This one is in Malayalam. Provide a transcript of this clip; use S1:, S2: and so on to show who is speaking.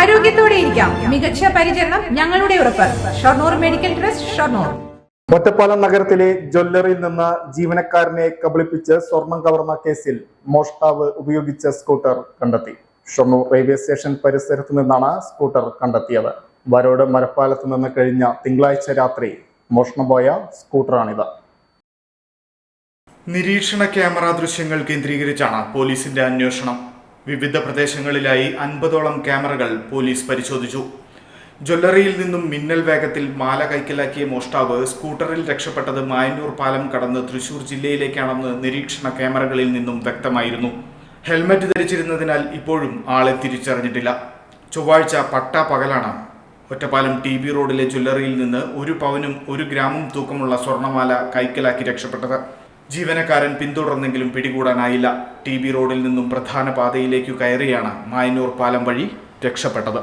S1: ആരോഗ്യത്തോടെ ഇരിക്കാം. മികച്ച പരിചരണം ഞങ്ങളുടെ ഉറപ്പ്. Shoranur medical trust Shoranur.
S2: Ottapalam നഗരത്തിലെ ജ്വല്ലറിയിൽ നിന്ന് ജീവനക്കാരനെ കബളിപ്പിച്ച് സ്വർണം കവർന്ന കേസിൽ മോഷ്ടാവ് ഉപയോഗിച്ച സ്കൂട്ടർ കണ്ടെത്തി. ഷൊർണൂർ റെയിൽവേ സ്റ്റേഷൻ പരിസരത്ത് നിന്നാണ് സ്കൂട്ടർ കണ്ടെത്തിയത്. വരോട് മരപ്പാലത്ത് നിന്ന് കഴിഞ്ഞ തിങ്കളാഴ്ച രാത്രി മോഷണം പോയ സ്കൂട്ടറാണിത്.
S3: നിരീക്ഷണ ക്യാമറ ദൃശ്യങ്ങൾ കേന്ദ്രീകരിച്ചാണ് പോലീസിന്റെ അന്വേഷണം. വിവിധ പ്രദേശങ്ങളിലായി അൻപതോളം ക്യാമറകൾ പോലീസ് പരിശോധിച്ചു. ജ്വല്ലറിയിൽ നിന്നും മിന്നൽ വേഗത്തിൽ മാല കൈക്കലാക്കിയ മോഷ്ടാവ് സ്കൂട്ടറിൽ രക്ഷപ്പെട്ടത് മായന്നൂർ പാലം കടന്ന് തൃശൂർ ജില്ലയിലേക്കാണെന്ന് നിരീക്ഷണ ക്യാമറകളിൽ നിന്നും വ്യക്തമായിരുന്നു. ഹെൽമറ്റ് ധരിച്ചിരുന്നതിനാൽ ഇപ്പോഴും ആളെ തിരിച്ചറിഞ്ഞിട്ടില്ല. ചൊവ്വാഴ്ച പട്ട പകലാണ്. ഒറ്റപ്പാലം ടി ബി റോഡിലെ ജ്വല്ലറിയിൽ നിന്ന് ഒരു പവനും ഒരു ഗ്രാമും തൂക്കമുള്ള സ്വർണമാല കൈക്കലാക്കി രക്ഷപ്പെട്ടത്. ജീവനക്കാരൻ പിന്തുടർന്നെങ്കിലും പിടികൂടാനായില്ല. ടി ബി റോഡിൽ നിന്നും പ്രധാന പാതയിലേക്കു കയറിയാണ് മായന്നൂർ പാലം വഴി രക്ഷപ്പെട്ടത്.